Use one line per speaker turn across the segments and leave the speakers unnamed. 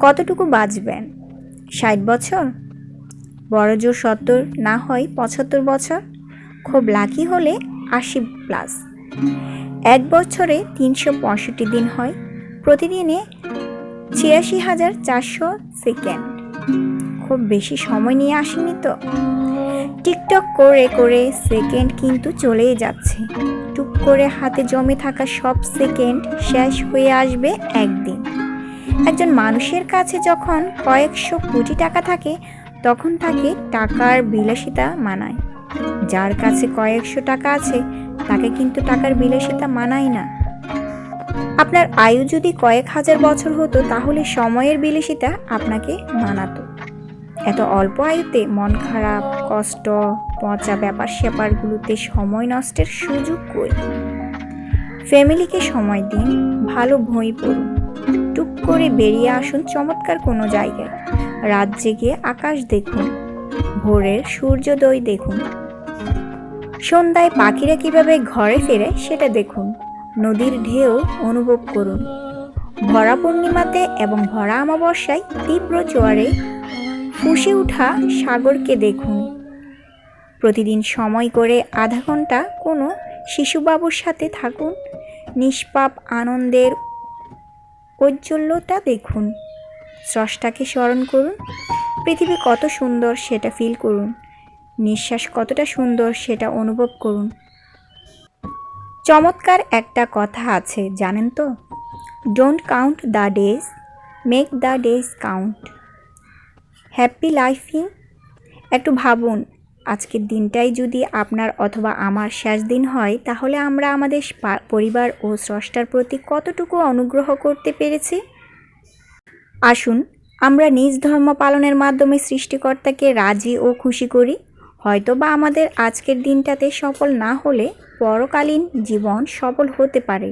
কতটুকু বাঁচবেন? ষাট বছর? বড় জোর সত্তর না হয় পঁচাত্তর বছর? খুব লাকি হলে আশি প্লাস এক বছরে তিনশো পঁয়ষট্টি দিন হয়। প্রতিদিনে ছিয়াশি হাজার চারশো সেকেন্ড খুব বেশি সময় নিয়ে আসেনি তো? টিকটক করে করে সেকেন্ড কিন্তু চলেই যাচ্ছে। টুক করে হাতে জমে থাকা সব সেকেন্ড শেষ হয়ে আসবে একদিন। একজন মানুষের কাছে যখন কয়েকশো কোটি টাকা থাকে, তখন তাকে টাকার বিলাসিতা মানায়। যার কাছে কয়েকশো টাকা আছে, তাকে কিন্তু টাকার বিলাসিতা মানায় না। আপনার আয়ু যদি কয়েক হাজার বছর হতো, তাহলে সময়ের বিলাসিতা আপনাকে মানাতো। এত অল্প আয়ুতে মন খারাপ, কষ্ট, পচা ব্যাপার স্যাপারগুলোতে সময় নষ্টের সুযোগ কই? ফ্যামিলিকে সময় দিন, ভালো বই পড়ুন। করে বেরিয়ে আসুন চমৎকার কোনো জায়গায়। রাত জেগে আকাশ দেখুন, ভোরের সূর্যোদয় দেখুন। সন্ধ্যায় পাখিরা কীভাবে ঘরে ফেরে সেটা দেখুন, নদীর ঢেউ অনুভব করুন। ভরা পূর্ণিমাতে এবং ভরা অমাবস্যায় তীব্র জোয়ারে ফুসে ওঠা সাগরকে দেখুন। প্রতিদিন সময় করে আধা ঘণ্টা কোনো শিশুবাবুর সাথে থাকুন, নিষ্পাপ আনন্দের ঔজ্জ্বল্যতা দেখুন। স্রষ্টাকে স্মরণ করুন। পৃথিবী কত সুন্দর সেটা ফিল করুন। নিঃশ্বাস কতটা সুন্দর সেটা অনুভব করুন। চমৎকার একটা কথা আছে, জানেন তো? Don't count the days make the days count happy লাইফিং একটু ভাবুন আজকের দিনটাই যদি আপনার অথবা আমার শেষ দিন হয়, তাহলে আমরা আমাদের পরিবার ও স্রষ্টার প্রতি কতটুকু অনুগ্রহ করতে পেরেছি? আসুন, আমরা নিজ ধর্ম পালনের মাধ্যমে সৃষ্টিকর্তাকে রাজি ও খুশি করি। হয়তো বা আমাদের আজকের দিনটাতে সফল না হলে পরকালীন জীবন সফল হতে পারে।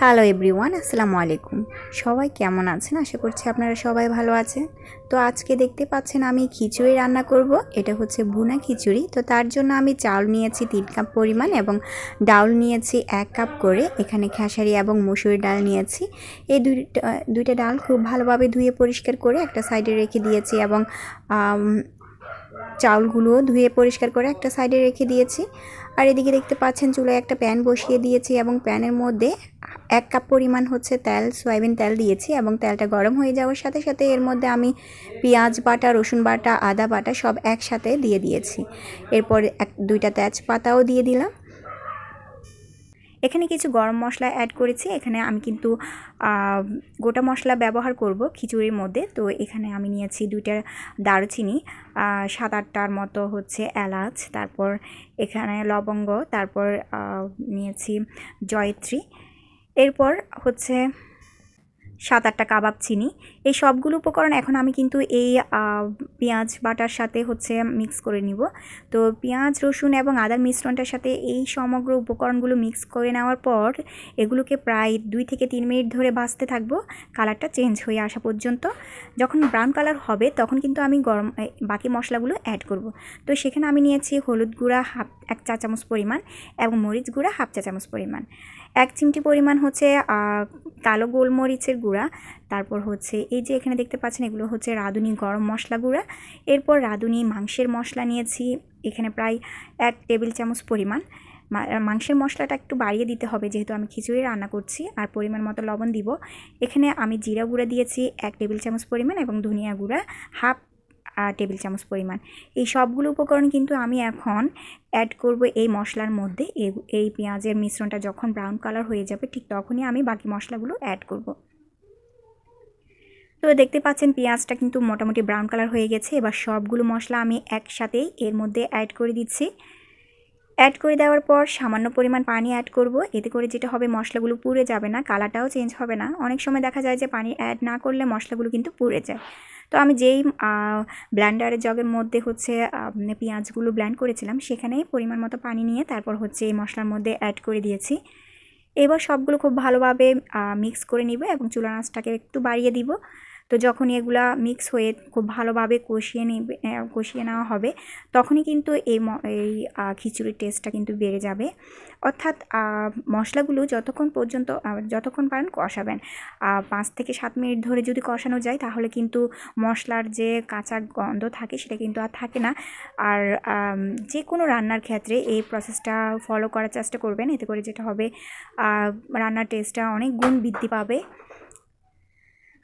হ্যালো এভরিওয়ান আসসালামু আলাইকুম। সবাই কেমন আছেন? আশা করছি আপনারা সবাই ভালো আছেন। তো আজকে দেখতে পাচ্ছেন আমি খিচুড়ি রান্না করব। এটা হচ্ছে ভুনা খিচুড়ি। তো তার জন্য আমি চাল নিয়েছি তিন কাপ পরিমাণ এবং ডাউল নিয়েছি এক কাপ করে। এখানে খেসারি এবং মসুর ডাল নিয়েছি। এই দুইটা দুইটা ডাল খুব ভালোভাবে ধুয়ে পরিষ্কার করে একটা সাইডে রেখে দিয়েছি এবং আম, চাউলগুলোও ধুয়ে পরিষ্কার করে একটা সাইডে রেখে দিয়েছি। আর এদিকে দেখতে পাচ্ছেন চুলায় একটা প্যান বসিয়ে দিয়েছি এবং প্যানের মধ্যে এক কাপ পরিমাণ হচ্ছে তেল, সয়াবিন তেল দিয়েছি এবং তেলটা গরম হয়ে যাওয়ার সাথে সাথে এর মধ্যে আমি পেঁয়াজ বাটা, রসুন বাটা, আদা বাটা সব একসাথে দিয়ে দিয়েছি। এরপর এক, দুইটা তেজপাতাও দিয়ে দিলাম। এখানে কিছু গরম মশলা অ্যাড করেছি। এখানে আমি কিন্তু গোটা মশলা ব্যবহার করব খিচুড়ির মধ্যে। তো এখানে আমি নিয়েছি দুইটা দারুচিনি সাত আটটার মতো হচ্ছে এলাচ, তারপর এখানে লবঙ্গ, তারপর নিয়েছি জয়ত্রী। এরপর হচ্ছে সাত আটটা কাবাব, চিনি। এই সবগুলো উপকরণ এখন আমি কিন্তু এই পেঁয়াজ বাটার সাথে হচ্ছে মিক্স করে নিব। তো পেঁয়াজ, রসুন এবং আদার মিশ্রণটার সাথে এই সমগ্র উপকরণগুলো মিক্স করে নেওয়ার পর এগুলোকে প্রায় দুই থেকে তিন মিনিট ধরে ভাজতে থাকব। কালারটা চেঞ্জ হয়ে আসা পর্যন্ত। যখন ব্রাউন কালার হবে তখন কিন্তু আমি গরম বাকি মশলাগুলো অ্যাড করব। তো সেখানে আমি নিয়েছি হলুদ গুঁড়া হাফ, এক চা চামচ পরিমাণ এবং মরিচ গুঁড়া হাফ চা চামচ পরিমাণ। এক চিমটি পরিমাণ হচ্ছে কালো গোলমরিচের গুঁড়া। তারপর হচ্ছে এই যে এখানে দেখতে পাচ্ছেন, এগুলো হচ্ছে রাঁধুনি গরম মশলা গুঁড়া। এরপর রাঁধুনি মাংসের মশলা নিয়েছি, এখানে প্রায় এক টেবিল চামচ পরিমাণ। মাংসের মশলাটা একটু বাড়িয়ে দিতে হবে, যেহেতু আমি খিচুড়ি রান্না করছি, আর পরিমাণ মতো লবণ দিব। এখানে আমি জিরা গুঁড়া দিয়েছি, এক টেবিল চামচ পরিমাণ এবং ধনিয়া গুঁড়া, হাফ টেবিল চামচ পরিমাণ। এই সবগুলো উপকরণ কিন্তু আমি এখন অ্যাড করব এই মশলার মধ্যে। এই- পেঁয়াজের মিশ্রণটা যখন ব্রাউন কালার হয়ে যাবে, ঠিক তখনই আমি বাকি মশলাগুলো অ্যাড করব। তো দেখতে পাচ্ছেন পেঁয়াজটা কিন্তু মোটামুটি ব্রাউন কালার হয়ে গেছে। এবার সবগুলো মশলা আমি একসাথেই এর মধ্যে অ্যাড করে দিচ্ছি। অ্যাড করে দেওয়ার পর সামান্য পরিমাণ পানি অ্যাড করব। এতে করে যেটা হবে, মশলাগুলো পুড়ে যাবে না কালারটাও চেঞ্জ হবে না। অনেক সময় দেখা যায় যে পানি অ্যাড না করলে মশলাগুলো কিন্তু পুড়ে যায়। তো আমি যেই ব্ল্যান্ডারের জগের মধ্যে হচ্ছে পেঁয়াজগুলো ব্ল্যান্ড করেছিলাম সেখানেই পরিমাণ মতো পানি নিয়ে তারপর হচ্ছে এই মশলার মধ্যে অ্যাড করে দিয়েছি। এবার সবগুলো খুব ভালোভাবে মিক্স করে নিব এবং চুলা আঁচটাকে একটু বাড়িয়ে দিব। তো যখনই এগুলা মিক্স হয়ে খুব ভালোভাবে কষিয়ে নেবে কষিয়ে নেওয়া হবে, তখনই কিন্তু এই এই খিচুড়ির টেস্টটা কিন্তু বেড়ে যাবে। অর্থাৎ মশলাগুলো যতক্ষণ পর্যন্ত যতক্ষণ পারেন কষাবেন। পাঁচ থেকে সাত মিনিট ধরে যদি কষানো যায়, তাহলে কিন্তু মশলার যে কাঁচা গন্ধ থাকে, সেটা কিন্তু আর থাকে না। আর যে কোনো রান্নার ক্ষেত্রে এই প্রসেসটা ফলো করার চেষ্টা করবেন। এতে করে যেটা হবে রান্নার টেস্টটা অনেক গুণ বৃদ্ধি পাবে।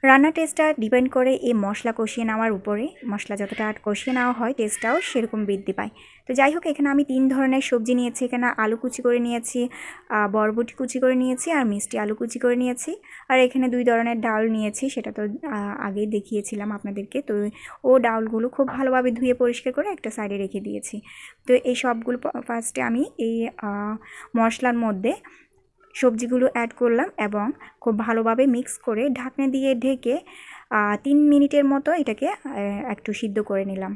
রান্নার টেস্টটা ডিপেন্ড করে এই মশলা কষিয়ে নেওয়ার উপরে। মশলা যতটা কষিয়ে নেওয়া হয় টেস্টটাও সেরকম বৃদ্ধি পায়। তো যাই হোক, এখানে আমি তিন ধরনের সবজি নিয়েছি। এখানে আলু কুচি করে নিয়েছি বরবটি কুচি করে নিয়েছি আর মিষ্টি আলু কুচি করে নিয়েছি। আর এখানে দুই ধরনের ডাল নিয়েছি, সেটা তো আগেই দেখিয়েছিলাম আপনাদেরকে। তো ও ডালগুলো খুব ভালোভাবে ধুয়ে পরিষ্কার করে একটা সাইডে রেখে দিয়েছি। তো এই সবগুলো ফার্স্টে আমি এই মশলার মধ্যে সবজিগুলো অ্যাড করলাম এবং খুব ভালোভাবে মিক্স করে ঢাকনা দিয়ে ঢেকে তিন মিনিটের মতো এটাকে একটু সিদ্ধ করে নিলাম।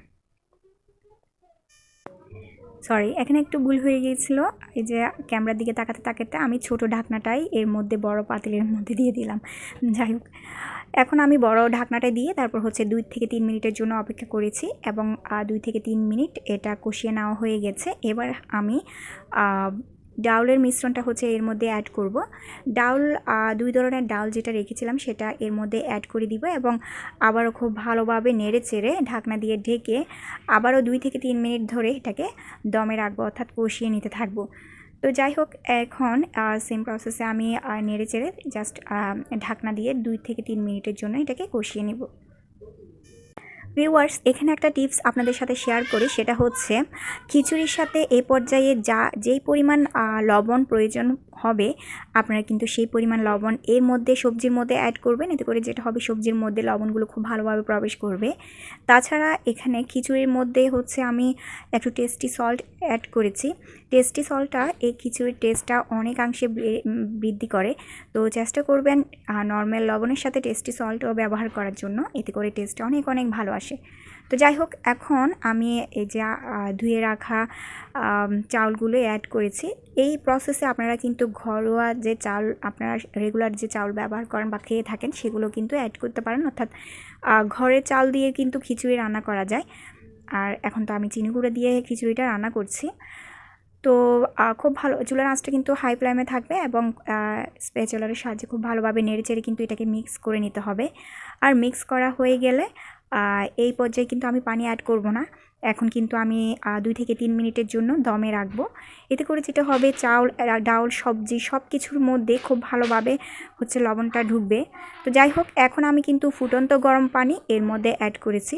সরি এখানে একটু ভুল হয়ে গিয়েছিল। এই যে ক্যামেরার দিকে তাকাতে তাকাতে আমি ছোট ঢাকনাটাই এর মধ্যে বড় পাতিলের মধ্যে দিয়ে দিলাম। যাই হোক, এখন আমি বড় ঢাকনাটা দিয়ে তারপর হচ্ছে দুই থেকে তিন মিনিটের জন্য অপেক্ষা করেছি এবং দুই থেকে তিন মিনিট এটা কষিয়ে নেওয়া হয়ে গেছে। এবার আমি ডাউলের মিশ্রণটা হচ্ছে এর মধ্যে অ্যাড করব। ডাউল দুই ধরনের ডাল যেটা রেখেছিলাম সেটা এর মধ্যে অ্যাড করে দিব এবং আবারও খুব ভালোভাবে নেড়ে চেড়ে ঢাকনা দিয়ে ঢেকে আবারও দুই থেকে তিন মিনিট ধরে এটাকে দমে রাখব, অর্থাৎ কষিয়ে নিতে থাকব। তো যাই হোক, এখন সেম প্রসেসে আমি নেড়ে চেড়ে জাস্ট ঢাকনা দিয়ে দুই থেকে তিন মিনিটের জন্য এটাকে কষিয়ে নেব। ভিউয়ার্স এখানে একটা টিপস আপনাদের সাথে শেয়ার করি, সেটা হচ্ছে খিচুড়ির সাথে এ পর্যায়ে যা, যেই পরিমাণ লবণ প্রয়োজন হবে, আপনারা কিন্তু সেই পরিমাণ লবণ এর মধ্যে সবজির মধ্যে অ্যাড করবেন। এতে করে যেটা হবে সবজির মধ্যে লবণগুলো খুব ভালোভাবে প্রবেশ করবে। তাছাড়া এখানে খিচুড়ির মধ্যে হচ্ছে আমি একটু টেস্টি সল্ট অ্যাড করেছি। টেস্টি সল্টটা এই খিচুড়ির টেস্টটা অনেকাংশে বৃদ্ধি করে। তো চেষ্টা করবেন নর্মাল লবণের সাথে টেস্টি সল্টও ব্যবহার করার জন্য। এতে করে টেস্টটা অনেক অনেক ভালো আসে। তো যাই হোক এখন আমি এই যে ধুয়ে রাখা চাউলগুলো অ্যাড করেছি। এই প্রসেসে আপনারা কিন্তু ঘরোয়া যে চাল আপনারা রেগুলার যে চাউল ব্যবহার করেন বা খেয়ে থাকেন, সেগুলো কিন্তু অ্যাড করতে পারেন। অর্থাৎ ঘরে চাল দিয়ে কিন্তু খিচুড়ি রান্না করা যায়। আর এখন তো আমি চিনি গুঁড়ো দিয়ে খিচুড়িটা রান্না করছি। তো খুব ভালো, চুলার আঁচটা কিন্তু হাই ফ্লেমে থাকবে এবং স্পেচুলারের সাহায্যে খুব ভালোভাবে নেড়ে চেড়ে কিন্তু এটাকে মিক্স করে নিতে হবে। আর মিক্স করা হয়ে গেলে এই পর্যায়ে কিন্তু আমি পানি অ্যাড করব না। এখন কিন্তু আমি দুই থেকে তিন মিনিটের জন্য দমে রাখব। এতে করে যেটা হবে, চাউল ডাউল, সবজি সব কিছুর মধ্যে খুব ভালোভাবে হচ্ছে লবণটা ঢুকবে। তো যাই হোক, এখন আমি কিন্তু ফুটন্ত গরম পানি এর মধ্যে অ্যাড করেছি।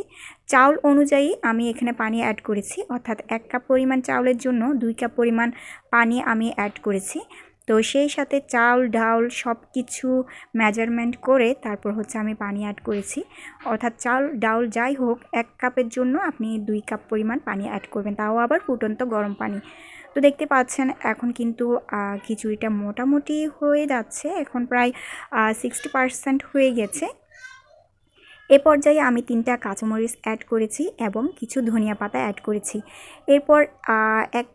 চাউল অনুযায়ী আমি এখানে পানি অ্যাড করেছি। অর্থাৎ এক কাপ পরিমাণ চাউলের জন্য দুই কাপ পরিমাণ পানি আমি অ্যাড করেছি। তো সেই সাথে চাউল, ডাউল সব কিছু মেজারমেন্ট করে তারপর হচ্ছে আমি পানি অ্যাড করেছি। অর্থাৎ চাল ডাউল যাই হোক, এক কাপের জন্য আপনি দুই কাপ পরিমাণ পানি অ্যাড করবেন। তাও আবার ফুটন্ত গরম পানি। তো দেখতে পাচ্ছেন এখন কিন্তু খিচুড়িটা মোটামুটি হয়ে যাচ্ছে। এখন প্রায় সিক্সটি পার্সেন্ট হয়ে গেছে। এ পর্যায়ে আমি তিনটা কাঁচামরিচ অ্যাড করেছি এবং কিছু ধনিয়া পাতা অ্যাড করেছি। এরপর এক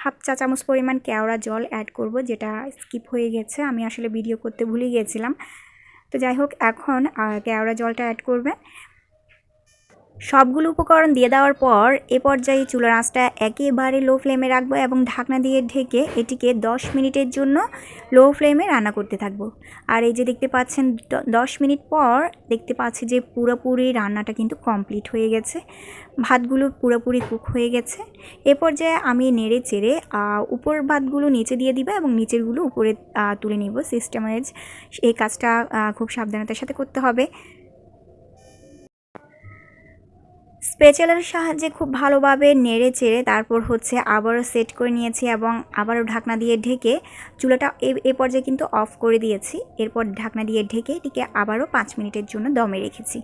হাফ চা চামচ পরিমাণ কেওড়া জল অ্যাড করব, যেটা স্কিপ হয়ে গেছে। আমি আসলে ভিডিও করতে ভুলে গিয়েছিলাম। তো যাই হোক, এখন কেওড়া জলটা অ্যাড করবেন। সবগুলো উপকরণ দিয়ে দেওয়ার পর এ পর্যায়ে চুলার আঁচটা একেবারে লো ফ্লেমে রাখব এবং ঢাকনা দিয়ে ঢেকে এটিকে 10 মিনিটের জন্য লো ফ্লেমে রান্না করতে থাকব। আর এই যে দেখতে পাচ্ছেন, দ- দশ মিনিট পর দেখতে পাচ্ছি যে পুরোপুরি রান্নাটা কিন্তু কমপ্লিট হয়ে গেছে। ভাতগুলো পুরোপুরি কুক হয়ে গেছে। এ পর্যায়ে আমি নেড়ে চেড়ে উপর ভাতগুলো নিচে দিয়ে দিবে এবং নিচেরগুলো উপরে তুলে নিব। সিস্টেমাইজ এই কাজটা খুব সাবধানতার সাথে করতে হবে। স্পেচালের সাহায্যে খুব ভালোভাবে নেড়ে চেড়ে তারপর হচ্ছে আবারও সেট করে নিয়েছি এবং আবারও ঢাকনা দিয়ে ঢেকে চুলাটা এ- পর্যায়ে কিন্তু অফ করে দিয়েছি। এরপর ঢাকনা দিয়ে ঢেকে এটিকে আবারও পাঁচ মিনিটের জন্য দমে রেখেছি।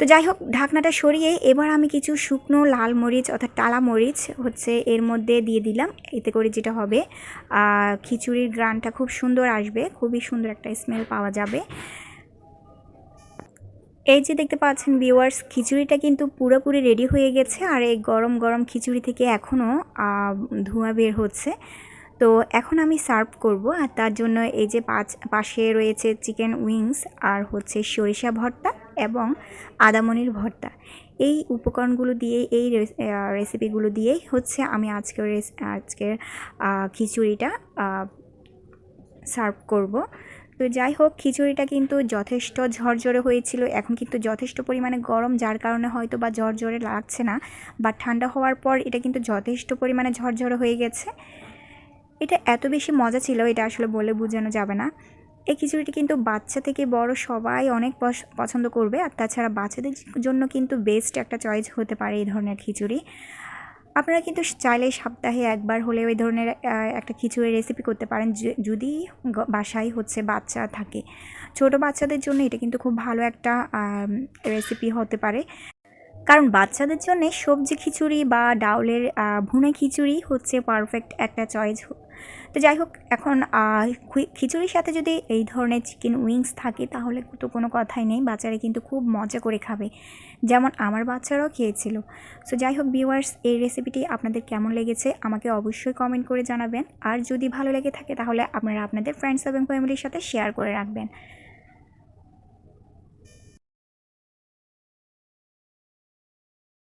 তো যাই হোক, ঢাকনাটা সরিয়ে এবার আমি কিছু শুকনো লাল মরিচ অর্থাৎ টালা মরিচ হচ্ছে এর মধ্যে দিয়ে দিলাম। এতে করে যেটা হবে খিচুড়ির গ্রানটা খুব সুন্দর আসবে, খুবই সুন্দর একটা স্মেল পাওয়া যাবে। এই যে দেখতে পাচ্ছেন ভিউয়ার্স খিচুড়িটা কিন্তু পুরোপুরি রেডি হয়ে গেছে আর এই গরম গরম খিচুড়ি থেকে এখনও ধোঁয়া বের হচ্ছে। তো এখন আমি সার্ভ করব আর তার জন্য এই যে পাঁচ, পাশে রয়েছে চিকেন উইংস আর হচ্ছে সরিষা ভর্তা এবং আদামনির ভর্তা। এই উপকরণগুলো দিয়ে এই রেসিপিগুলো দিয়েই হচ্ছে আমি আজকের আজকের খিচুড়িটা সার্ভ করব। তো যাই হোক, খিচুড়িটা কিন্তু যথেষ্ট ঝরঝরে হয়েছিল। এখন কিন্তু যথেষ্ট পরিমাণে গরম, যার কারণে হয়তো বা ঝরঝরে লাগছে না। বা ঠান্ডা হওয়ার পর এটা কিন্তু যথেষ্ট পরিমাণে ঝরঝরে হয়ে গেছে। এটা এত বেশি মজা ছিল, এটা আসলে বলে বোঝানো যাবে না। এই খিচুড়িটি কিন্তু বাচ্চা থেকে বড় সবাই অনেক পছ- পছন্দ করবে। আর তাছাড়া বাচ্চাদের জন্য কিন্তু বেস্ট একটা চয়েস হতে পারে এই ধরনের খিচুড়ি। আপনারা কিন্তু চাইলে সপ্তাহে একবার হলে ওই ধরনের একটা খিচুড়ি রেসিপি করতে পারেন যদি বাসায় হচ্ছে বাচ্চা থাকে। ছোট বাচ্চাদের জন্য এটা কিন্তু খুব ভালো একটা রেসিপি হতে পারে। কারণ বাচ্চাদের জন্য সবজি খিচুড়ি বা ডাউলের ভুনে খিচুড়ি হচ্ছে পারফেক্ট একটা চয়েস তো যাই হোক, এখন খিচুড়ির সাথে যদি এই ধরনের চিকেন উইংস থাকে, তাহলে তো কোনো কথাই নেই। বাচ্চারা কিন্তু খুব মজা করে খাবে। যেমন আমার বাচ্চারাও খেয়েছিল। সো যাই হোক ভিউয়ার্স এই রেসিপিটি আপনাদের কেমন লেগেছে, আমাকে অবশ্যই কমেন্ট করে জানাবেন। আর যদি ভালো লেগে থাকে, তাহলে আপনারা আপনাদের ফ্রেন্ডস এবং ফ্যামিলির সাথে শেয়ার করে রাখবেন।